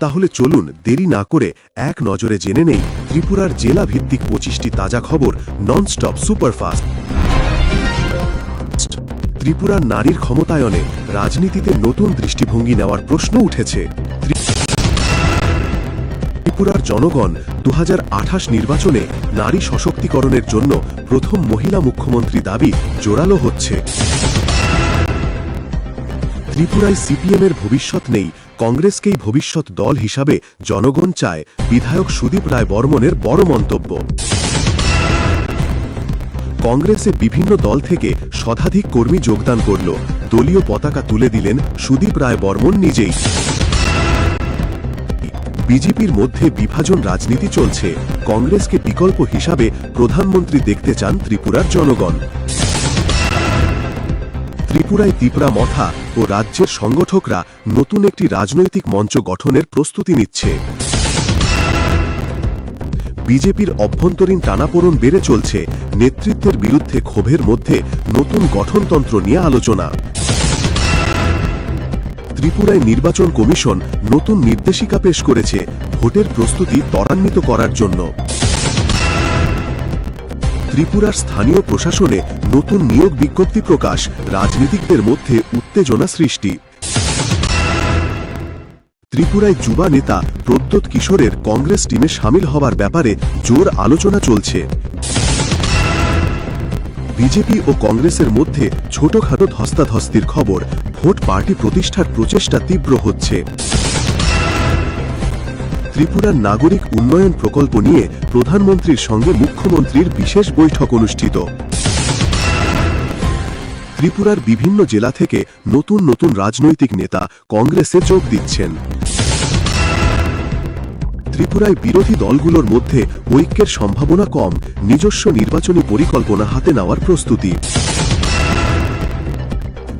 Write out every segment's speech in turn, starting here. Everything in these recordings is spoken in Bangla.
তাহলে চলুন দেরি না করে এক নজরে জেনে নেই ত্রিপুরার জেলা ভিত্তিক পঁচিশটি তাজা খবর ননস্টপ সুপারফাস্ট। ত্রিপুরার নারীর ক্ষমতায়নে রাজনীতিতে নতুন দৃষ্টিভঙ্গি নেওয়ার প্রশ্ন উঠেছে। ত্রিপুরার জনগণ দু হাজার আঠাশ নির্বাচনে নারী সশক্তিকরণের জন্য প্রথম মহিলা মুখ্যমন্ত্রী দাবি জোরালো হচ্ছে। ত্রিপুরায় সিপিএমের ভবিষ্যৎ নেই কংগ্রেসকেই ভবিষ্যৎ দল হিসাবে জনগণ চায় বিধায়ক সুদীপ রায় বর্মনের বড় মন্তব্য। কংগ্রেসে বিভিন্ন দল থেকে শতাধিক কর্মী যোগদান করল। দলীয় পতাকা তুলে দিলেন সুদীপ রায় বর্মন নিজেই। বিজেপির মধ্যে বিভাজন রাজনীতি চলছে। কংগ্রেসকে বিকল্প হিসাবে প্রধানমন্ত্রী দেখতে চান ত্রিপুরার জনগণ। ত্রিপুরায় তিপরা মথা ও রাজ্যের সংগঠকরা নতুন একটি রাজনৈতিক মঞ্চ গঠনের প্রস্তুতি নিচ্ছে। বিজেপির অভ্যন্তরীণ টানাপোড়ন বেড়ে চলছে, নেতৃত্বের বিরুদ্ধে ক্ষোভের মধ্যে নতুন গঠনতন্ত্র নিয়ে আলোচনা। ত্রিপুরায় নির্বাচন কমিশন নতুন নির্দেশিকা পেশ করেছে, ভোটের প্রস্তুতি ত্বরান্বিত করার জন্য। ত্রিপুরার স্থানীয় প্রশাসনে নতুন নিয়োগ বিজ্ঞপ্তি প্রকাশ, রাজনীতিকদের মধ্যে উত্তেজনা সৃষ্টি। ত্রিপুরায় যুবা নেতা প্রদ্যোৎ কিশোরের কংগ্রেস টিমে সামিল হবার ব্যাপারে জোর আলোচনা চলছে। বিজেপি ও কংগ্রেসের মধ্যে ছোটখাটো ধস্তাধস্তির খবর, ভোট পার্টি প্রতিষ্ঠার প্রচেষ্টা তীব্র হচ্ছে। ত্রিপুরার নাগরিক উন্নয়ন প্রকল্প নিয়ে প্রধানমন্ত্রীর সঙ্গে মুখ্যমন্ত্রীর বিশেষ বৈঠক অনুষ্ঠিত। ত্রিপুরার বিভিন্ন জেলা থেকে নতুন নতুন রাজনৈতিক নেতা কংগ্রেসে যোগ দিচ্ছেন। ত্রিপুরায় বিরোধী দলগুলোর মধ্যে ঐক্যের সম্ভাবনা কম, নিজস্ব নির্বাচনী পরিকল্পনা হাতে নেওয়ার প্রস্তুতি।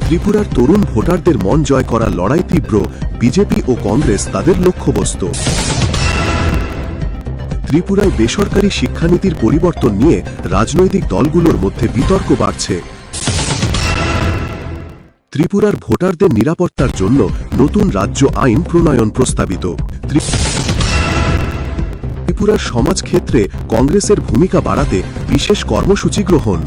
ত্রিপুরার তরুণ ভোটারদের মন জয় করার লড়াই তীব্র, বিজেপি ও কংগ্রেস তাদের লক্ষ্যবস্তু। ত্রিপুরায় বেসরকারি শিক্ষানীতির পরিবর্তন নিয়ে রাজনৈতিক দলগুলোর মধ্যে বিতর্ক বাড়ছে। ত্রিপুরার ভোটারদের নিরাপত্তার জন্য নতুন রাজ্য আইন প্রণয়ন প্রস্তাবিত। ত্রিপুরার সমাজ ক্ষেত্রে কংগ্রেসের ভূমিকা বাড়াতে বিশেষ কর্মসূচি গ্রহণ।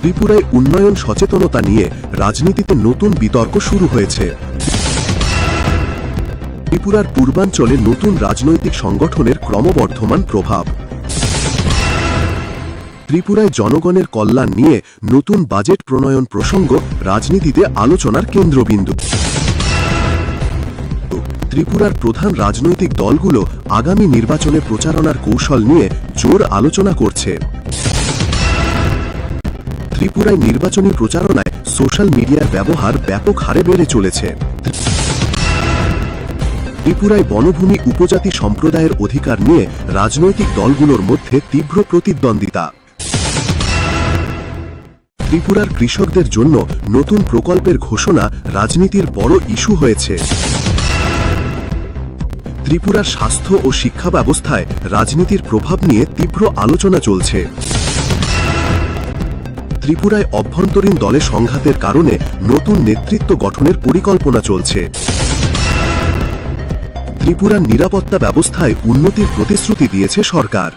ত্রিপুরায় উন্নয়ন সচেতনতা নিয়ে রাজনীতিতে নতুন বিতর্ক শুরু হয়েছে। ত্রিপুরার পূর্বাঞ্চলে নতুন রাজনৈতিক সংগঠনের ক্রমবর্ধমান প্রভাব। ত্রিপুরায় জনগণের কল্যাণ নিয়ে নতুন বাজেট প্রণয়ন প্রসঙ্গ রাজনীতিতে আলোচনার কেন্দ্রবিন্দু। ত্রিপুরার প্রধান রাজনৈতিক দলগুলো আগামী নির্বাচনে প্রচারণার কৌশল নিয়ে জোর আলোচনা করছে। ত্রিপুরায় নির্বাচনী প্রচারণায় সোশ্যাল মিডিয়ার ব্যবহার ব্যাপক হারে বেড়ে চলেছে। ত্রিপুরায় বনভূমি উপজাতি সম্প্রদায়ের অধিকার নিয়ে রাজনৈতিক দলগুলোর মধ্যে তীব্র প্রতিদ্বন্দ্বিতা। ত্রিপুরার কৃষকদের জন্য নতুন প্রকল্পের ঘোষণা রাজনীতির বড় ইস্যু হয়েছে। ত্রিপুরার স্বাস্থ্য ও শিক্ষা ব্যবস্থায় রাজনীতির প্রভাব নিয়ে তীব্র আলোচনা চলছে। ত্রিপুরায় অভ্যন্তরীণ দলে সংঘাতের কারণে নতুন নেতৃত্ব গঠনের পরিকল্পনা চলছে। ত্রিপুরার নিরাপত্তা ব্যবস্থায় উন্নতির প্রতিশ্রুতি দিয়েছে সরকার।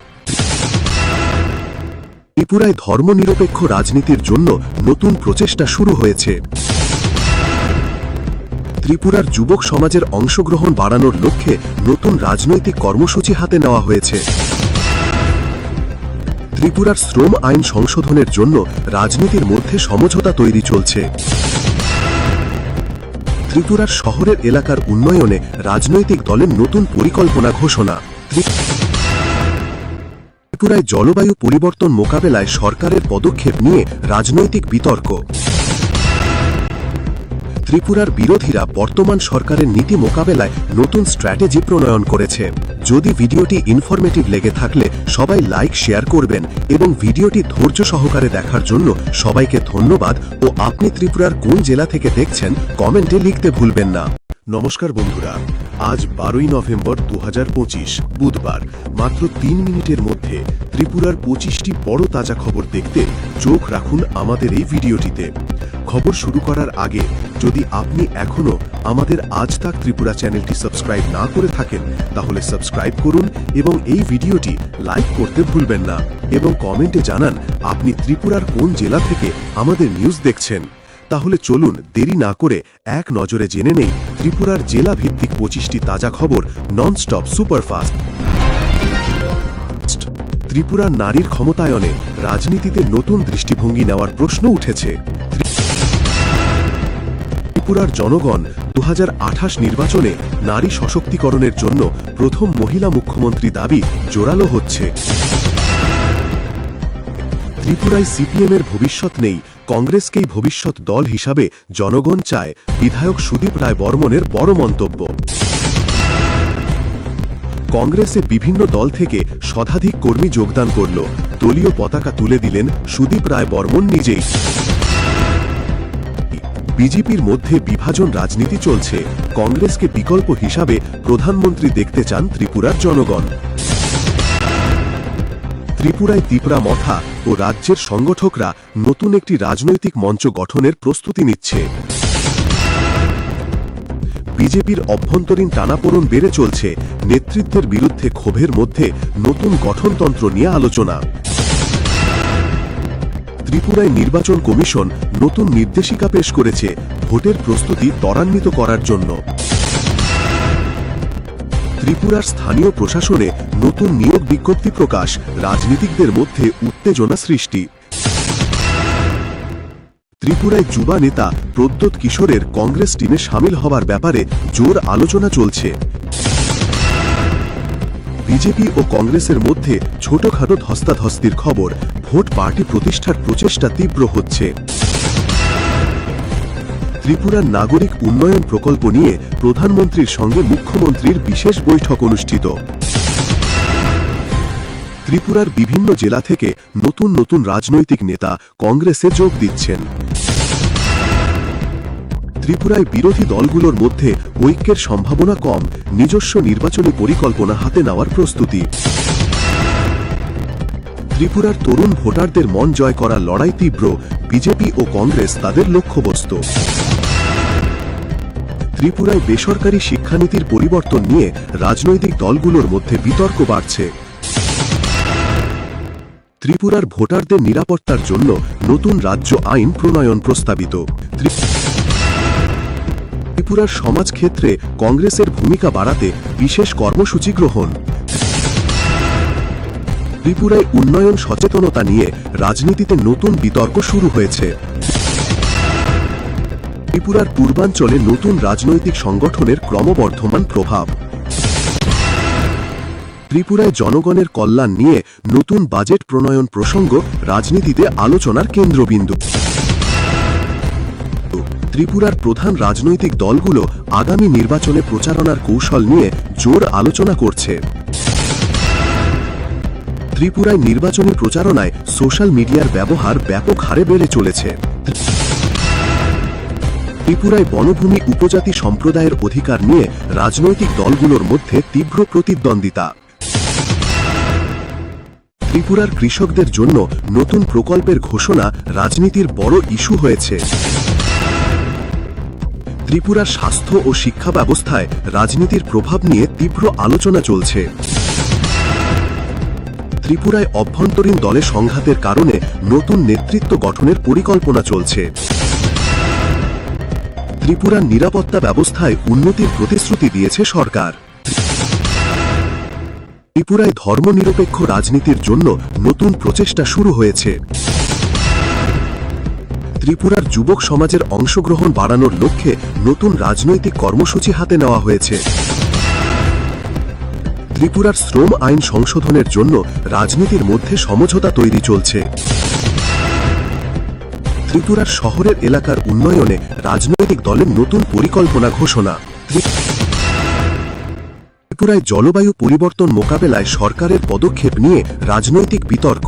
ত্রিপুরায় ধর্মনিরপেক্ষ রাজনীতির জন্য নতুন প্রচেষ্টা শুরু হয়েছে। ত্রিপুরার যুবক সমাজের অংশগ্রহণ বাড়ানোর লক্ষ্যে নতুন রাজনৈতিক কর্মসূচি হাতে নেওয়া হয়েছে। ত্রিপুরার শ্রম আইন সংশোধনের জন্য রাজনীতির মধ্যে সমঝোতা তৈরি চলছে। ত্রিপুরার শহরের এলাকার উন্নয়নে রাজনৈতিক দলের নতুন পরিকল্পনা ঘোষণা। ত্রিপুরায় জলবায়ু পরিবর্তন মোকাবেলায় সরকারের পদক্ষেপ নিয়ে রাজনৈতিক বিতর্ক। ত্রিপুরার বিরোধীরা বর্তমান সরকারের নীতি মোকাবেলায় নতুন স্ট্র্যাটেজি প্রণয়ন করেছে। যদি ভিডিওটি ইনফরমেটিভ লেগে থাকলে সবাই লাইক শেয়ার করবেন এবং ভিডিওটি ধৈর্য সহকারে দেখার জন্য সবাইকে ধন্যবাদ ও আপনি ত্রিপুরার কোন জেলা থেকে দেখছেন কমেন্টে লিখতে ভুলবেন না। নমস্কার বন্ধুরা, আজ বারোই নভেম্বর দু হাজার পঁচিশ, বুধবার। মাত্র তিন মিনিটের মধ্যে ত্রিপুরার পঁচিশটি বড় তাজা খবর দেখতে চোখ রাখুন আমাদের এই ভিডিওটিতে। খবর শুরু করার আগে যদি আপনি এখনও আমাদের আজ তাক ত্রিপুরা চ্যানেলটি সাবস্ক্রাইব না করে থাকেন, তাহলে সাবস্ক্রাইব করুন এবং এই ভিডিওটি লাইক করতে ভুলবেন না এবং কমেন্টে জানান আপনি ত্রিপুরার কোন জেলা থেকে আমাদের নিউজ দেখছেন। তাহলে চলুন দেরি না করে এক নজরে জেনে নেই ত্রিপুরার জেলা ভিত্তিক পঁচিশটি তাজা খবর ননস্টপ সুপারফাস্ট। ত্রিপুরার নারীর ক্ষমতায়নে রাজনীতিতে নতুন দৃষ্টিভঙ্গি নেওয়ার প্রশ্ন উঠেছে। ত্রিপুরার জনগণ দু হাজার আঠাশ নির্বাচনে নারী সশক্তিকরণের জন্য প্রথম মহিলা মুখ্যমন্ত্রী দাবি জোরালো হচ্ছে। ত্রিপুরায় সিপিএম এর ভবিষ্যৎ নেই, কংগ্রেসকেই ভবিষ্যৎ দল হিসাবে জনগণ চায় বিধায়ক সুদীপ রায় বর্মনের বড় মন্তব্য। কংগ্রেসে বিভিন্ন দল থেকে শতাধিক কর্মী যোগদান করল, দলীয় পতাকা তুলে দিলেন সুদীপ রায় বর্মন নিজেই। বিজেপির মধ্যে বিভাজন রাজনীতি চলছে। কংগ্রেসকে বিকল্প হিসাবে প্রধানমন্ত্রী দেখতে চান ত্রিপুরার জনগণ। ত্রিপুরায় তিপরা মথা ও রাজ্যের সংগঠকরা নতুন একটি রাজনৈতিক মঞ্চ গঠনের প্রস্তুতি নিচ্ছে। বিজেপির অভ্যন্তরীণ টানাপোড়ন বেড়ে চলছে। নেতৃত্বের বিরুদ্ধে ক্ষোভের মধ্যে নতুন গঠনতন্ত্র নিয়ে আলোচনা। ত্রিপুরায় নির্বাচন কমিশন নতুন নির্দেশিকা পেশ করেছে ভোটের প্রস্তুতি ত্বরান্বিত করার জন্য। ত্রিপুরার স্থানীয় প্রশাসনে নতুন নিয়োগ বিজ্ঞপ্তি প্রকাশ, রাজনীতিকদের মধ্যে উত্তেজনা সৃষ্টি। ত্রিপুরায় যুবা নেতা প্রদ্যোৎ কিশোরের কংগ্রেস টিমে সামিল হবার ব্যাপারে জোর আলোচনা চলছে। বিজেপি ও কংগ্রেসের মধ্যে ছোটখাটো ধস্তাধস্তির খবর, ভোট পার্টি প্রতিষ্ঠার প্রচেষ্টা তীব্র হচ্ছে। ত্রিপুরার নাগরিক উন্নয়ন প্রকল্প নিয়ে প্রধানমন্ত্রীর সঙ্গে মুখ্যমন্ত্রীর বিশেষ বৈঠক অনুষ্ঠিত। ত্রিপুরার বিভিন্ন জেলা থেকে নতুন নতুন রাজনৈতিক নেতা কংগ্রেসে যোগ দিচ্ছেন। ত্রিপুরায় বিরোধী দলগুলোর মধ্যে ঐক্যের সম্ভাবনা কম, নিজস্ব নির্বাচনী পরিকল্পনা হাতে নেওয়ার প্রস্তুতি। ত্রিপুরার তরুণ ভোটারদের মন জয় করার লড়াই তীব্র, বিজেপি ও কংগ্রেস তাদের লক্ষ্যবস্তু। ত্রিপুরায় বেসরকারি শিক্ষানীতির পরিবর্তন নিয়ে রাজনৈতিক দলগুলোর মধ্যে বিতর্ক বাড়ছে। ত্রিপুরার ভোটারদের নিরাপত্তার জন্য নতুন রাজ্য আইন প্রণয়ন প্রস্তাবিত। ত্রিপুরার সমাজ ক্ষেত্রে কংগ্রেসের ভূমিকা বাড়াতে বিশেষ কর্মসূচি গ্রহণ। ত্রিপুরায় উন্নয়ন সচেতনতা নিয়ে রাজনীতিতে নতুন বিতর্ক শুরু হয়েছে। ত্রিপুরার পূর্বাঞ্চলে নতুন রাজনৈতিক সংগঠনের ক্রমবর্ধমান প্রভাব। ত্রিপুরায় জনগণের কল্যাণ নিয়ে নতুন বাজেট প্রণয়ন প্রসঙ্গ রাজনীতিতে আলোচনার কেন্দ্রবিন্দু। ত্রিপুরার প্রধান রাজনৈতিক দলগুলো আগামী নির্বাচনে প্রচারণার কৌশল নিয়ে জোর আলোচনা করছে। ত্রিপুরায় নির্বাচনী প্রচারণায় সোশ্যাল মিডিয়ার ব্যবহার ব্যাপক হারে বেড়ে চলেছে। ত্রিপুরায় বনভূমি উপজাতি সম্প্রদায়ের অধিকার নিয়ে রাজনৈতিক দলগুলোর মধ্যে তীব্র প্রতিদ্বন্দ্বিতা। ত্রিপুরার কৃষকদের জন্য নতুন প্রকল্পের ঘোষণা রাজনীতির বড় ইস্যু হয়েছে। ত্রিপুরার স্বাস্থ্য ও শিক্ষা ব্যবস্থায় রাজনীতির প্রভাব নিয়ে তীব্র আলোচনা চলছে। ত্রিপুরায় অভ্যন্তরীণ দলে সংঘাতের কারণে নতুন নেতৃত্ব গঠনের পরিকল্পনা চলছে। ত্রিপুরার নিরাপত্তা ব্যবস্থায় উন্নতির প্রতিশ্রুতি দিয়েছে সরকার। ত্রিপুরায় ধর্মনিরপেক্ষ রাজনীতির জন্য নতুন প্রচেষ্টা শুরু হয়েছে। ত্রিপুরার যুবক সমাজের অংশগ্রহণ বাড়ানোর লক্ষ্যে নতুন রাজনৈতিক কর্মসূচি হাতে নেওয়া হয়েছে। ত্রিপুরার শ্রম আইন সংশোধনের জন্য রাজনীতির মধ্যে সমঝোতা তৈরি চলছে। ত্রিপুরার শহরের এলাকার উন্নয়নে রাজনৈতিক দলের নতুন পরিকল্পনা ঘোষণা। ত্রিপুরায় জলবায়ু পরিবর্তন মোকাবেলায় সরকারের পদক্ষেপ নিয়ে রাজনৈতিক বিতর্ক।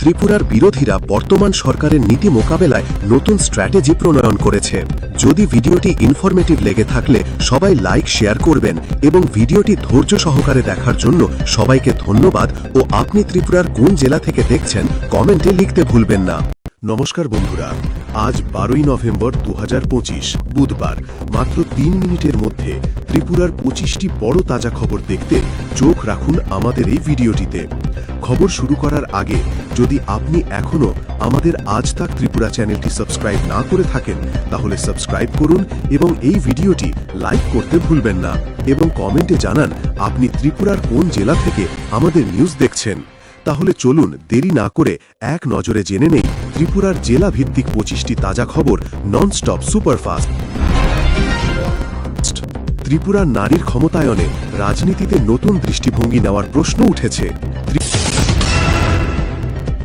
ত্রিপুরার বিরোধীরা বর্তমান সরকারের নীতি মোকাবেলায় নতুন স্ট্র্যাটেজি প্রণয়ন করেছে। যদি ভিডিওটি ইনফরমেটিভ লেগে থাকলে সবাই লাইক শেয়ার করবেন এবং ভিডিওটি ধৈর্য সহকারে দেখার জন্য সবাইকে ধন্যবাদ ও আপনি ত্রিপুরার কোন জেলা থেকে দেখছেন কমেন্টে লিখতে ভুলবেন না। নমস্কার বন্ধুরা, আজ বারোই নভেম্বর দু হাজার পঁচিশ, বুধবার, মাত্র তিন মিনিটের মধ্যে ত্রিপুরার পঁচিশটি বড় তাজা খবর দেখতে চোখ রাখুন আমাদের এই ভিডিওটিতে। খবর শুরু করার আগে যদি আপনি এখনও আমাদের আজ তাক ত্রিপুরা চ্যানেলটি সাবস্ক্রাইব না করে থাকেন, তাহলে সাবস্ক্রাইব করুন এবং এই ভিডিওটি লাইক করতে ভুলবেন না এবং কমেন্টে জানান আপনি ত্রিপুরার কোন জেলা থেকে আমাদের নিউজ দেখছেন। তাহলে চলুন দেরি না করে এক নজরে জেনে নেই ত্রিপুরার জেলা ভিত্তিক পঁচিশটি তাজা খবর ননস্টপ সুপারফাস্ট। ত্রিপুরার নারীর ক্ষমতায়নে রাজনীতিতে নতুন দৃষ্টিভঙ্গি নেওয়ার প্রশ্ন উঠেছে।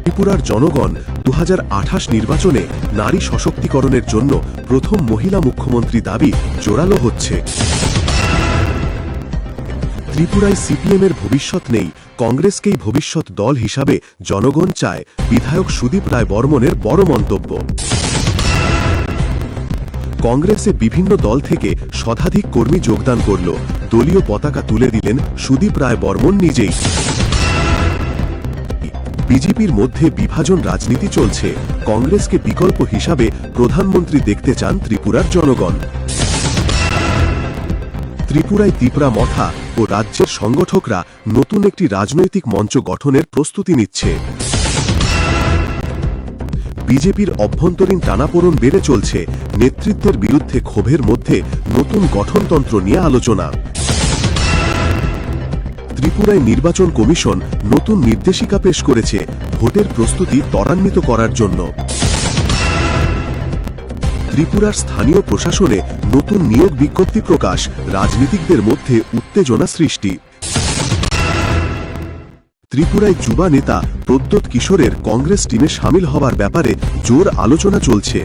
ত্রিপুরার জনগণ দু হাজার আঠাশ নির্বাচনে নারী সশক্তিকরণের জন্য প্রথম মহিলা মুখ্যমন্ত্রী দাবি জোরালো হচ্ছে। ত্রিপুরায় সিপিএমের ভবিষ্যৎ নেই, কংগ্রেসকেই ভবিষ্যৎ দল হিসাবে জনগণ চায়, বিধায়ক সুদীপ রায় বর্মনের বড় মন্তব্য। কংগ্রেসে বিভিন্ন দল থেকে শতাধিক কর্মী যোগদান করল। দলীয় পতাকা তুলে দিলেন সুদীপ রায় বর্মন নিজেই। বিজেপির মধ্যে বিভাজন রাজনীতি চলছে। কংগ্রেসকে বিকল্প হিসাবে প্রধানমন্ত্রী দেখতে চান ত্রিপুরার জনগণ। ত্রিপুরায় তিপরা মথা ও রাজ্যের সংগঠকরা নতুন একটি রাজনৈতিক মঞ্চ গঠনের প্রস্তুতি নিচ্ছে। বিজেপির অভ্যন্তরীণ টানাপোড়ন বেড়ে চলছে, নেতৃত্বের বিরুদ্ধে ক্ষোভের মধ্যে নতুন গঠনতন্ত্র নিয়ে আলোচনা। ত্রিপুরায় নির্বাচন কমিশন নতুন নির্দেশিকা পেশ করেছে, ভোটের প্রস্তুতি ত্বরান্বিত করার জন্য। ত্রিপুরার স্থানীয় প্রশাসনে নতুন নিয়োগ বিজ্ঞপ্তি প্রকাশ, রাজনীতিকদের মধ্যে উত্তেজনা সৃষ্টি। ত্রিপুরায় যুবা নেতা প্রদ্যোৎ কিশোরের কংগ্রেস টিমে সামিল হবার ব্যাপারে জোর আলোচনা চলছে।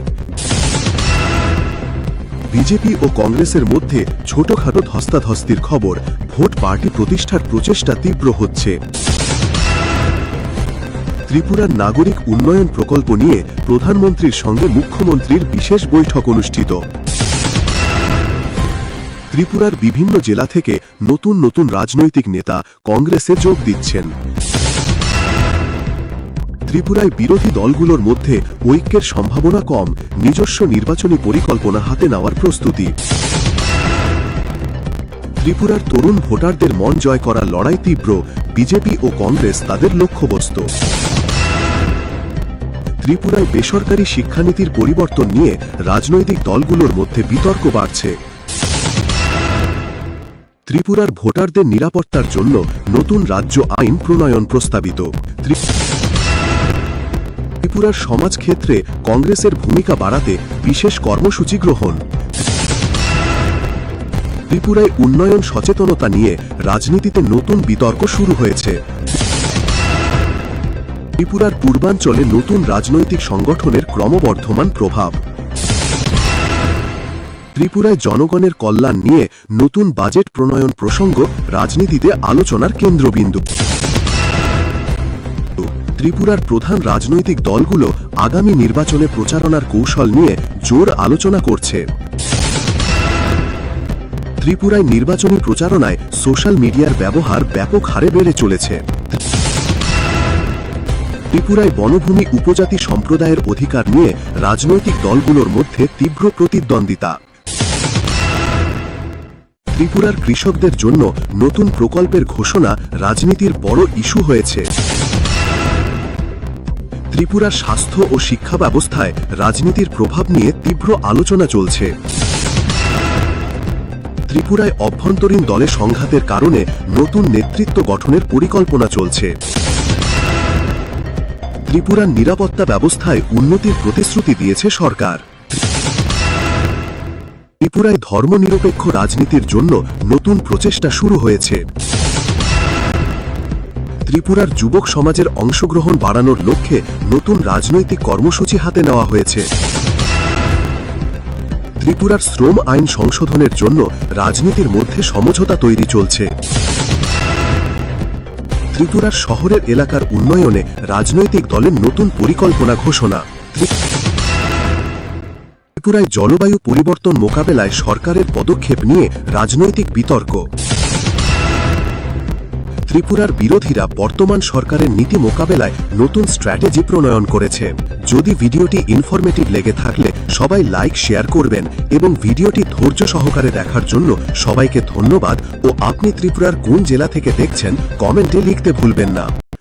বিজেপি ও কংগ্রেসের মধ্যে ছোটখাটো ধস্তাধস্তির খবর, ভোট পার্টি প্রতিষ্ঠার প্রচেষ্টা তীব্র হচ্ছে। ত্রিপুরার নাগরিক উন্নয়ন প্রকল্প নিয়ে প্রধানমন্ত্রীর সঙ্গে মুখ্যমন্ত্রীর বিশেষ বৈঠক অনুষ্ঠিত। ত্রিপুরার বিভিন্ন জেলা থেকে নতুন নতুন রাজনৈতিক নেতা কংগ্রেসে যোগ দিচ্ছেন। ত্রিপুরায় বিরোধী দলগুলোর মধ্যে ঐক্যের সম্ভাবনা কম, নিজস্ব নির্বাচনী পরিকল্পনা হাতে নেওয়ার প্রস্তুতি। ত্রিপুরার তরুণ ভোটারদের মন জয় করার লড়াই তীব্র, বিজেপি ও কংগ্রেস তাদের লক্ষ্যবস্তু। ত্রিপুরায় বেসরকারি শিক্ষানীতির পরিবর্তন নিয়ে রাজনৈতিক দলগুলোর মধ্যে বিতর্ক বাড়ছে। ত্রিপুরার ভোটারদের নিরাপত্তার জন্য নতুন রাজ্য আইন প্রণয়ন প্রস্তাবিত। ত্রিপুরার সমাজ ক্ষেত্রে কংগ্রেসের ভূমিকা বাড়াতে বিশেষ কর্মসূচি গ্রহণ। ত্রিপুরায় উন্নয়ন সচেতনতা নিয়ে রাজনীতিতে নতুন বিতর্ক শুরু হয়েছে। ত্রিপুরার পূর্বাঞ্চলে নতুন রাজনৈতিক সংগঠনের ক্রমবর্ধমান প্রভাব। ত্রিপুরায় জনগণের কল্যাণ নিয়ে নতুন বাজেট প্রণয়ন প্রসঙ্গ রাজনীতিতে আলোচনার কেন্দ্রবিন্দু। ত্রিপুরার প্রধান রাজনৈতিক দলগুলো আগামী নির্বাচনে প্রচারণার কৌশল নিয়ে জোর আলোচনা করছে। ত্রিপুরায় নির্বাচনী প্রচারণায় সোশ্যাল মিডিয়ার ব্যবহার ব্যাপক হারে বেড়ে চলেছে। ত্রিপুরায় বনভূমি উপজাতি সম্প্রদায়ের অধিকার নিয়ে রাজনৈতিক দলগুলোর মধ্যে তীব্র প্রতিদ্বন্দ্বিতা। ত্রিপুরার কৃষকদের জন্য নতুন প্রকল্পের ঘোষণা রাজনীতির বড় ইস্যু হয়েছে। ত্রিপুরার স্বাস্থ্য ও শিক্ষা ব্যবস্থায় রাজনীতির প্রভাব নিয়ে তীব্র আলোচনা চলছে। ত্রিপুরায় অভ্যন্তরীণ দলে সংঘাতের কারণে নতুন নেতৃত্ব গঠনের পরিকল্পনা চলছে। ত্রিপুরার নিরাপত্তা ব্যবস্থায় উন্নতির প্রতিশ্রুতি দিয়েছে সরকার। ত্রিপুরায় ধর্মনিরপেক্ষ রাজনীতির জন্য নতুন প্রচেষ্টা শুরু হয়েছে। ত্রিপুরার যুবক সমাজের অংশগ্রহণ বাড়ানোর লক্ষ্যে নতুন রাজনৈতিক কর্মসূচি হাতে নেওয়া হয়েছে। ত্রিপুরার শ্রম আইন সংশোধনের জন্য রাজনীতির মধ্যে সমঝোতা তৈরি চলছে। ত্রিপুরার শহরের এলাকার উন্নয়নে রাজনৈতিক দলের নতুন পরিকল্পনা ঘোষণা। ত্রিপুরায় জলবায়ু পরিবর্তন মোকাবেলায় সরকারের পদক্ষেপ নিয়ে রাজনৈতিক বিতর্ক। ত্রিপুরার বিরোধীরা বর্তমান সরকারের নীতি মোকাবেলায় নতুন স্ট্র্যাটেজি প্রণয়ন করেছে। যদি ভিডিওটি ইনফরমেটিভ লেগে থাকলে সবাই লাইক, শেয়ার করবেন এবং ভিডিওটি ধৈর্য সহকারে দেখার জন্য সবাইকে ধন্যবাদ ও আপনি ত্রিপুরার কোন জেলা থেকে দেখছেন কমেন্টে লিখতে ভুলবেন না।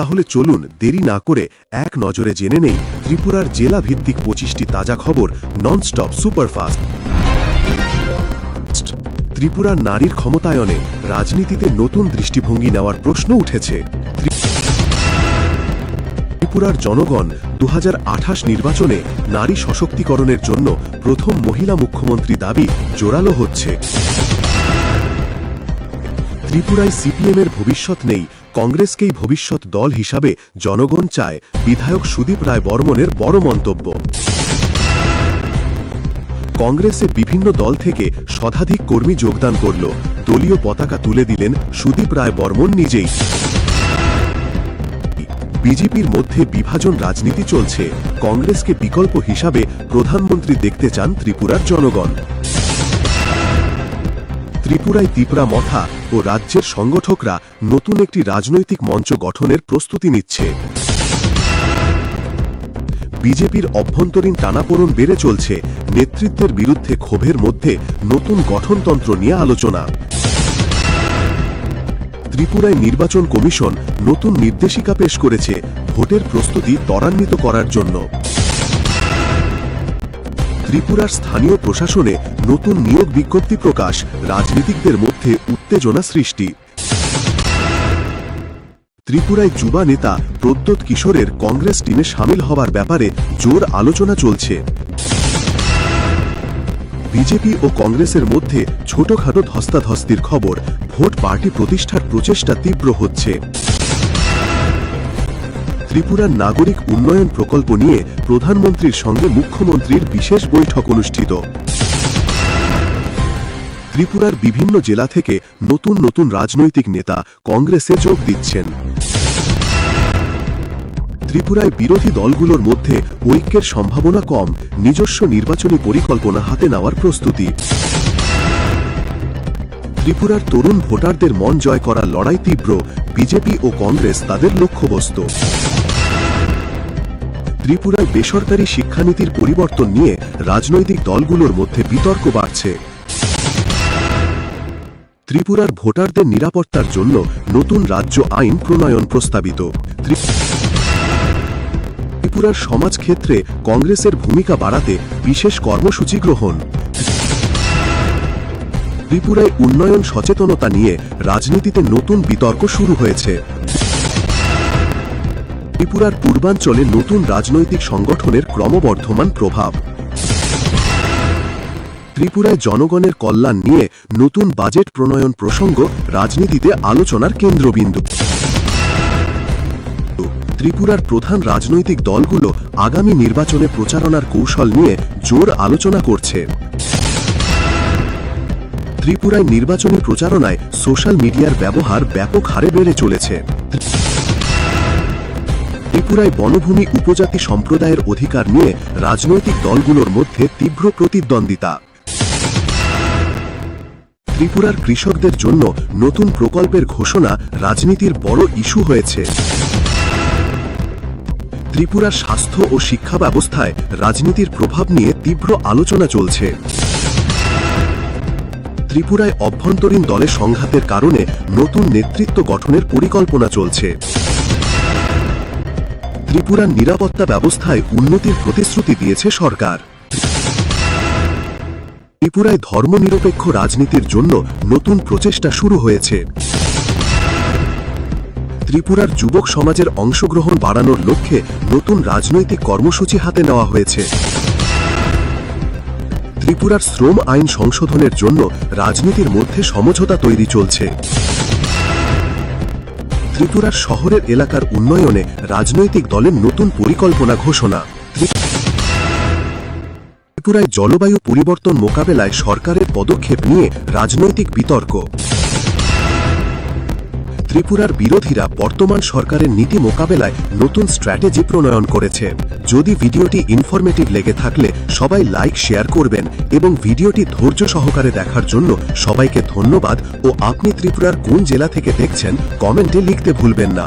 তাহলে চলুন দেরি না করে এক নজরে জেনে নেই ত্রিপুরার জেলা ভিত্তিক পঁচিশটি তাজা খবর ননস্টপ সুপারফাস্ট। ত্রিপুরার নারীর ক্ষমতায়নে রাজনীতিতে নতুন দৃষ্টিভঙ্গি নেওয়ার প্রশ্ন উঠেছে। ত্রিপুরার জনগণ দু হাজার আঠাশ নির্বাচনে নারী সশক্তিকরণের জন্য প্রথম মহিলা মুখ্যমন্ত্রী দাবি জোরালো হচ্ছে। ত্রিপুরায় সিপিএমের ভবিষ্যৎ নেই কংগ্রেসকেই ভবিষ্যৎ দল হিসাবে জনগণ চায় বিধায়ক সুদীপ রায় বর্মনের বড় মন্তব্য। কংগ্রেসে বিভিন্ন দল থেকে শতাধিক কর্মী যোগদান করল। দলীয় পতাকা তুলে দিলেন সুদীপ রায় বর্মন নিজেই। বিজেপির মধ্যে বিভাজন রাজনীতি চলছে। কংগ্রেসকে বিকল্প হিসাবে প্রধানমন্ত্রী দেখতে চান ত্রিপুরার জনগণ। ত্রিপুরায় তিপরা মথা ও রাজ্যের সংগঠকরা নতুন একটি রাজনৈতিক মঞ্চ গঠনের প্রস্তুতি নিচ্ছে। বিজেপির অভ্যন্তরীণ টানাপোড়ন বেড়ে চলছে, নেতৃত্বের বিরুদ্ধে ক্ষোভের মধ্যে নতুন গঠনতন্ত্র নিয়ে আলোচনা। ত্রিপুরায় নির্বাচন কমিশন নতুন নির্দেশিকা পেশ করেছে, ভোটের প্রস্তুতি ত্বরান্বিত করার জন্য। ত্রিপুরার স্থানীয় প্রশাসনে নতুন নিয়োগ বিজ্ঞপ্তি প্রকাশ, রাজনীতিকদের মধ্যে উত্তেজনা সৃষ্টি। ত্রিপুরায় যুবা নেতা প্রদ্যোৎ কিশোরের কংগ্রেস টিমে সামিল হবার ব্যাপারে জোর আলোচনা চলছে। বিজেপি ও কংগ্রেসের মধ্যে ছোটখাটো ধস্তাধস্তির খবর, ভোট পার্টি প্রতিষ্ঠার প্রচেষ্টা তীব্র হচ্ছে। ত্রিপুরার নাগরিক উন্নয়ন প্রকল্প নিয়ে প্রধানমন্ত্রীর সঙ্গে মুখ্যমন্ত্রীর বিশেষ বৈঠক অনুষ্ঠিত। ত্রিপুরার বিভিন্ন জেলা থেকে নতুন নতুন রাজনৈতিক নেতা কংগ্রেসে যোগ দিচ্ছেন। ত্রিপুরায় বিরোধী দলগুলোর মধ্যে ঐক্যের সম্ভাবনা কম, নিজস্ব নির্বাচনী পরিকল্পনা হাতে নেওয়ার প্রস্তুতি। ত্রিপুরার তরুণ ভোটারদের মন জয় করার লড়াই তীব্র, বিজেপি ও কংগ্রেস তাদের লক্ষ্যবস্তু। ত্রিপুরায় বেসরকারি শিক্ষানীতির পরিবর্তন নিয়ে রাজনৈতিক দলগুলোর মধ্যে বিতর্ক বাড়ছে। ত্রিপুরার ভোটারদের নিরাপত্তার জন্য নতুন রাজ্য আইন প্রণয়ন প্রস্তাবিত। ত্রিপুরার সমাজ ক্ষেত্রে কংগ্রেসের ভূমিকা বাড়াতে বিশেষ কর্মসূচি গ্রহণ। ত্রিপুরায় উন্নয়ন সচেতনতা নিয়ে রাজনীতিতে নতুন বিতর্ক শুরু হয়েছে। ত্রিপুরার পূর্বাঞ্চলে নতুন রাজনৈতিক সংগঠনের ক্রমবর্ধমান প্রভাব। ত্রিপুরায় জনগণের কল্যাণ নিয়ে নতুন বাজেট প্রণয়ন প্রসঙ্গ রাজনীতিতে আলোচনার কেন্দ্রবিন্দু। ত্রিপুরার প্রধান রাজনৈতিক দলগুলো আগামী নির্বাচনে প্রচারণার কৌশল নিয়ে জোর আলোচনা করছে। ত্রিপুরায় নির্বাচনী প্রচারণায় সোশ্যাল মিডিয়ার ব্যবহার ব্যাপক হারে বেড়ে চলেছে। ত্রিপুরায় বনভূমি উপজাতি সম্প্রদায়ের অধিকার নিয়ে রাজনৈতিক দলগুলোর মধ্যে তীব্র প্রতিদ্বন্দ্বিতা। ত্রিপুরার কৃষকদের জন্য নতুন প্রকল্পের ঘোষণা রাজনীতির বড় ইস্যু হয়েছে। ত্রিপুরার স্বাস্থ্য ও শিক্ষা ব্যবস্থায় রাজনীতির প্রভাব নিয়ে তীব্র আলোচনা চলছে। ত্রিপুরায় অভ্যন্তরীণ দলের সংঘাতের কারণে নতুন নেতৃত্ব গঠনের পরিকল্পনা চলছে। ত্রিপুরার নিরাপত্তা ব্যবস্থায় উন্নতির প্রতিশ্রুতি দিয়েছে সরকার। ত্রিপুরায় ধর্মনিরপেক্ষ রাজনীতির জন্য নতুন প্রচেষ্টা শুরু হয়েছে। ত্রিপুরার যুবক সমাজের অংশগ্রহণ বাড়ানোর লক্ষ্যে নতুন রাজনৈতিক কর্মসূচি হাতে নেওয়া হয়েছে। ত্রিপুরার শ্রম আইন সংশোধনের জন্য রাজনীতির মধ্যে সমঝোতা তৈরি চলছে। ত্রিপুরার শহরের এলাকার উন্নয়নে রাজনৈতিক দলের নতুন পরিকল্পনা ঘোষণা। ত্রিপুরায় জলবায়ু পরিবর্তন মোকাবেলায় সরকারের পদক্ষেপ নিয়ে রাজনৈতিক বিতর্ক। ত্রিপুরার বিরোধীরা বর্তমান সরকারের নীতি মোকাবেলায় নতুন স্ট্র্যাটেজি প্রণয়ন করেছে। যদি ভিডিওটি ইনফরমেটিভ লেগে থাকলে সবাই লাইক শেয়ার করবেন এবং ভিডিওটি ধৈর্য সহকারে দেখার জন্য সবাইকে ধন্যবাদ ও আপনি ত্রিপুরার কোন জেলা থেকে দেখছেন কমেন্টে লিখতে ভুলবেন না।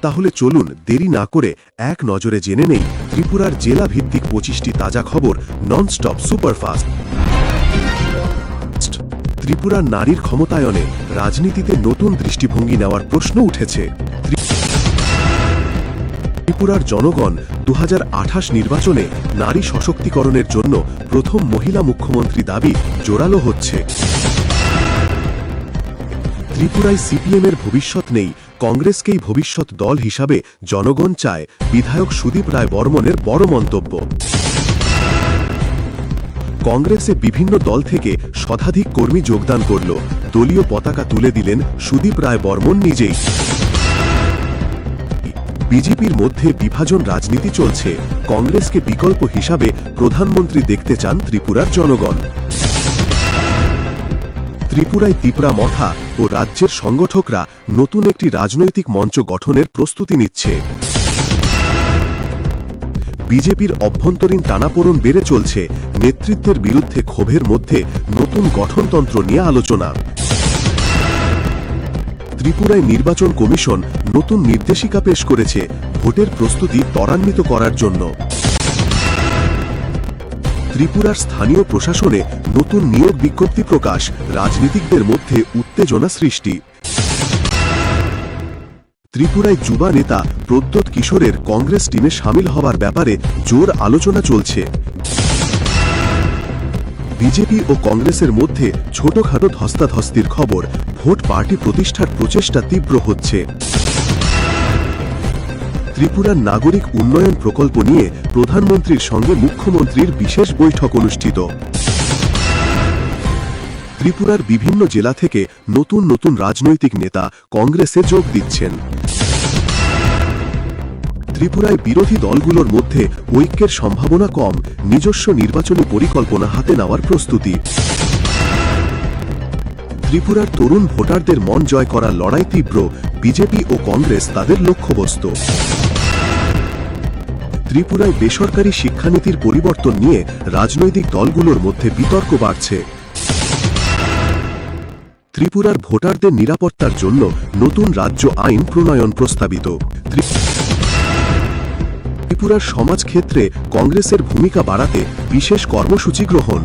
তাহলে চলুন দেরি না করে এক নজরে জেনে নেই ত্রিপুরার জেলা ভিত্তিক পঁচিশটি তাজা খবর ননস্টপ সুপারফাস্ট। ত্রিপুরার নারীর ক্ষমতায়নে রাজনীতিতে নতুন দৃষ্টিভঙ্গি নেওয়ার প্রশ্ন উঠেছে। ত্রিপুরার জনগণ দু হাজার আঠাশ নির্বাচনে নারী সশক্তিকরণের জন্য প্রথম মহিলা মুখ্যমন্ত্রী দাবি জোরালো হচ্ছে। ত্রিপুরায় সিপিএমের ভবিষ্যৎ নেই কংগ্রেসকেই ভবিষ্যৎ দল হিসাবে জনগণ চায় বিধায়ক সুদীপ রায় বর্মনের বড় মন্তব্য। কংগ্রেসে বিভিন্ন দল থেকে শতাধিক কর্মী যোগদান করল। দলীয় পতাকা তুলে দিলেন সুদীপ রায় বর্মন নিজেই। বিজেপির মধ্যে বিভাজন রাজনীতি চলছে। কংগ্রেসকে বিকল্প হিসাবে প্রধানমন্ত্রী দেখতে চান ত্রিপুরার জনগণ। ত্রিপুরায় তিপরা মথা ও রাজ্যের সংগঠকরা নতুন একটি রাজনৈতিক মঞ্চ গঠনের প্রস্তুতি নিচ্ছে। বিজেপির অভ্যন্তরীণ টানাপোড়ন বেড়ে চলছে, নেতৃত্বের বিরুদ্ধে ক্ষোভের মধ্যে নতুন গঠনতন্ত্র নিয়ে আলোচনা। ত্রিপুরায় নির্বাচন কমিশন নতুন নির্দেশিকা পেশ করেছে, ভোটের প্রস্তুতি ত্বরান্বিত করার জন্য। ত্রিপুরার স্থানীয় প্রশাসনে নতুন নিয়োগ বিজ্ঞপ্তি প্রকাশ, রাজনীতিকদের মধ্যে উত্তেজনা সৃষ্টি। ত্রিপুরায় যুবা নেতা প্রদ্যোৎ কিশোরের কংগ্রেস টিমে সামিল হবার ব্যাপারে জোর আলোচনা চলছে। বিজেপি ও কংগ্রেসের মধ্যে ছোটখাটো ধস্তাধস্তির খবর, ভোট পার্টি প্রতিষ্ঠার প্রচেষ্টা তীব্র হচ্ছে। ত্রিপুরার নাগরিক উন্নয়ন প্রকল্প নিয়ে প্রধানমন্ত্রীর সঙ্গে মুখ্যমন্ত্রীর বিশেষ বৈঠক অনুষ্ঠিত। ত্রিপুরার বিভিন্ন জেলা থেকে নতুন নতুন রাজনৈতিক নেতা কংগ্রেসে যোগ দিচ্ছেন। ত্রিপুরায় বিরোধী দলগুলোর মধ্যে ঐক্যের সম্ভাবনা কম, নিজস্ব নির্বাচনী পরিকল্পনা হাতে নেওয়ার প্রস্তুতি। ত্রিপুরার তরুণ ভোটারদের মন জয় করার লড়াই তীব্র, বিজেপি ও কংগ্রেস তাদের লক্ষ্যবস্তু। ত্রিপুরায় বেসরকারি শিক্ষানীতির পরিবর্তন নিয়ে রাজনৈতিক দলগুলোর মধ্যে বিতর্ক বাড়ছে। ত্রিপুরার ভোটারদের নিরাপত্তার জন্য নতুন রাজ্য আইন প্রণয়ন প্রস্তাবিত। ত্রিপুরার সমাজ ক্ষেত্রে কংগ্রেসের ভূমিকা বাড়াতে বিশেষ কর্মসূচি গ্রহণ।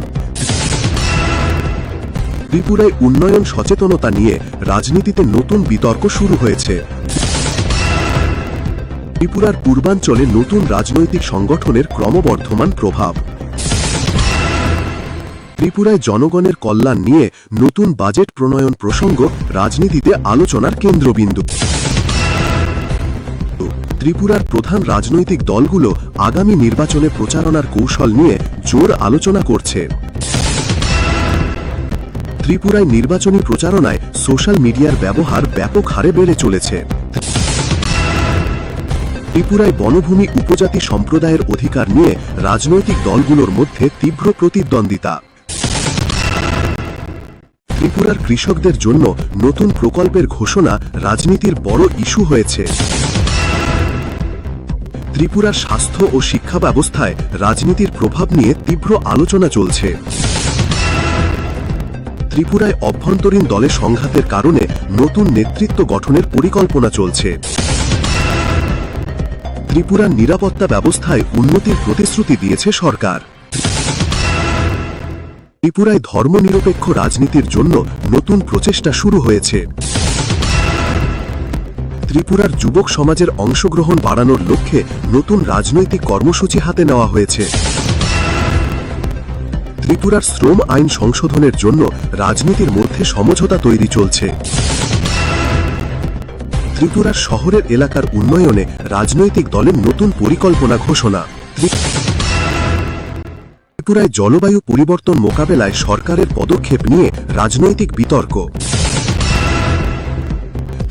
ত্রিপুরায় উন্নয়ন সচেতনতা নিয়ে রাজনীতিতে নতুন বিতর্ক শুরু হয়েছে। ত্রিপুরার পূর্বাঞ্চলে নতুন রাজনৈতিক সংগঠনের ক্রমবর্ধমান প্রভাব। ত্রিপুরায় জনগণের কল্যাণ নিয়ে নতুন বাজেট প্রণয়ন প্রসঙ্গ রাজনীতিতে আলোচনার কেন্দ্রবিন্দু। ত্রিপুরার প্রধান রাজনৈতিক দলগুলো আগামী নির্বাচনে প্রচারণার কৌশল নিয়ে জোর আলোচনা করছে। ত্রিপুরায় নির্বাচনী প্রচারণায় সোশ্যাল মিডিয়ার ব্যবহার ব্যাপক হারে বেড়ে চলেছে। ত্রিপুরায় বনভূমি উপজাতি সম্প্রদায়ের অধিকার নিয়ে রাজনৈতিক দলগুলোর মধ্যে তীব্র প্রতিদ্বন্দ্বিতা। ত্রিপুরার কৃষকদের জন্য নতুন প্রকল্পের ঘোষণা রাজনীতির বড় ইস্যু হয়েছে। ত্রিপুরার স্বাস্থ্য ও শিক্ষা ব্যবস্থায় রাজনীতির প্রভাব নিয়ে তীব্র আলোচনা চলছে। ত্রিপুরায় অভ্যন্তরীণ দলে সংঘাতের কারণে নতুন নেতৃত্ব গঠনের পরিকল্পনা চলছে। ত্রিপুরার নিরাপত্তা ব্যবস্থায় উন্নতির প্রতিশ্রুতি দিয়েছে সরকার। ত্রিপুরায় ধর্মনিরপেক্ষ রাজনীতির জন্য নতুন প্রচেষ্টা শুরু হয়েছে। ত্রিপুরার যুবক সমাজের অংশগ্রহণ বাড়ানোর লক্ষ্যে নতুন রাজনৈতিক কর্মসূচি হাতে নেওয়া হয়েছে। ত্রিপুরার শ্রম আইন সংশোধনের জন্য রাজনীতির মধ্যে সমঝোতা তৈরি চলছে। ত্রিপুরার শহরের এলাকার উন্নয়নে রাজনৈতিক দলের নতুন পরিকল্পনা ঘোষণা। ত্রিপুরায় জলবায়ু পরিবর্তন মোকাবেলায় সরকারের পদক্ষেপ নিয়ে রাজনৈতিক বিতর্ক।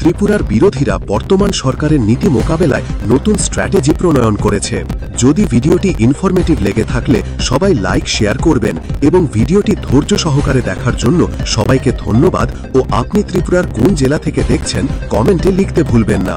ত্রিপুরার বিরোধীরা বর্তমান সরকারের নীতি মোকাবেলায় নতুন স্ট্র্যাটেজি প্রণয়ন করেছে। যদি ভিডিওটি ইনফরমেটিভ লেগে থাকলে সবাই লাইক শেয়ার করবেন এবং ভিডিওটি ধৈর্য সহকারে দেখার জন্য সবাইকে ধন্যবাদ ও আপনি ত্রিপুরার কোন জেলা থেকে দেখছেন কমেন্টে লিখতে ভুলবেন না।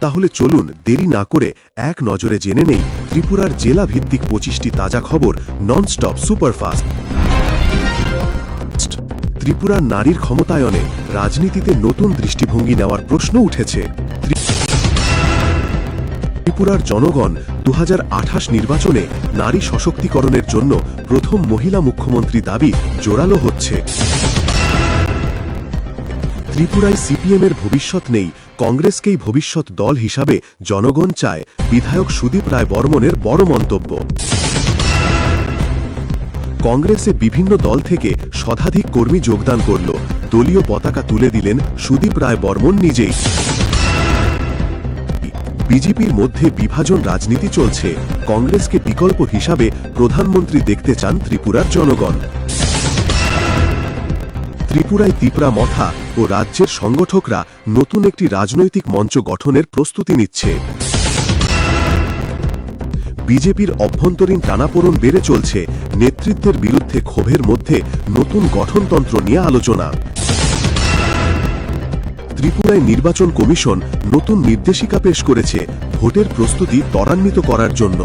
তাহলে চলুন দেরি না করে এক নজরে জেনে নেই ত্রিপুরার জেলা ভিত্তিক পঁচিশটি তাজা খবর ননস্টপ সুপারফাস্ট। ত্রিপুরার নারীর ক্ষমতায়নে রাজনীতিতে নতুন দৃষ্টিভঙ্গি নেওয়ার প্রশ্ন উঠেছে। ত্রিপুরার জনগণ দু হাজার আঠাশ নির্বাচনে নারী সশক্তিকরণের জন্য প্রথম মহিলা মুখ্যমন্ত্রী দাবি জোরালো হচ্ছে। ত্রিপুরায় সিপিএম এর ভবিষ্যৎ নেই কংগ্রেসকেই ভবিষ্যৎ দল হিসাবে জনগণ চায়, বিধায়ক সুদীপ রায় বর্মনের বড় মন্তব্য। কংগ্রেসে বিভিন্ন দল থেকে শতাধিক কর্মী যোগদান করল। দলীয় পতাকা তুলে দিলেন সুদীপ রায় বর্মন নিজেই। বিজেপির মধ্যে বিভাজন রাজনীতি চলছে। কংগ্রেসকে বিকল্প হিসাবে প্রধানমন্ত্রী দেখতে চান ত্রিপুরার জনগণ। ত্রিপুরায় তিপরা মথা ও রাজ্যের সংগঠকরা নতুন একটি রাজনৈতিক মঞ্চ গঠনের প্রস্তুতি নিচ্ছে। বিজেপির অভ্যন্তরীণ টানাপোড়ন বেড়ে চলছে, নেতৃত্বের বিরুদ্ধে ক্ষোভের মধ্যে নতুন গঠনতন্ত্র নিয়ে আলোচনা। ত্রিপুরায় নির্বাচন কমিশন নতুন নির্দেশিকা পেশ করেছে, ভোটের প্রস্তুতি ত্বরান্বিত করার জন্য।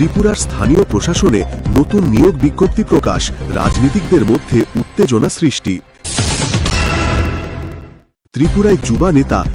ত্রিপুরার স্থানীয় প্রশাসনে নতুন নিয়োগ বিজ্ঞপ্তি প্রকাশ রাজনীতিকদের মধ্যে উত্তেজনা সৃষ্টি। ত্রিপুরায় যুবা নেতা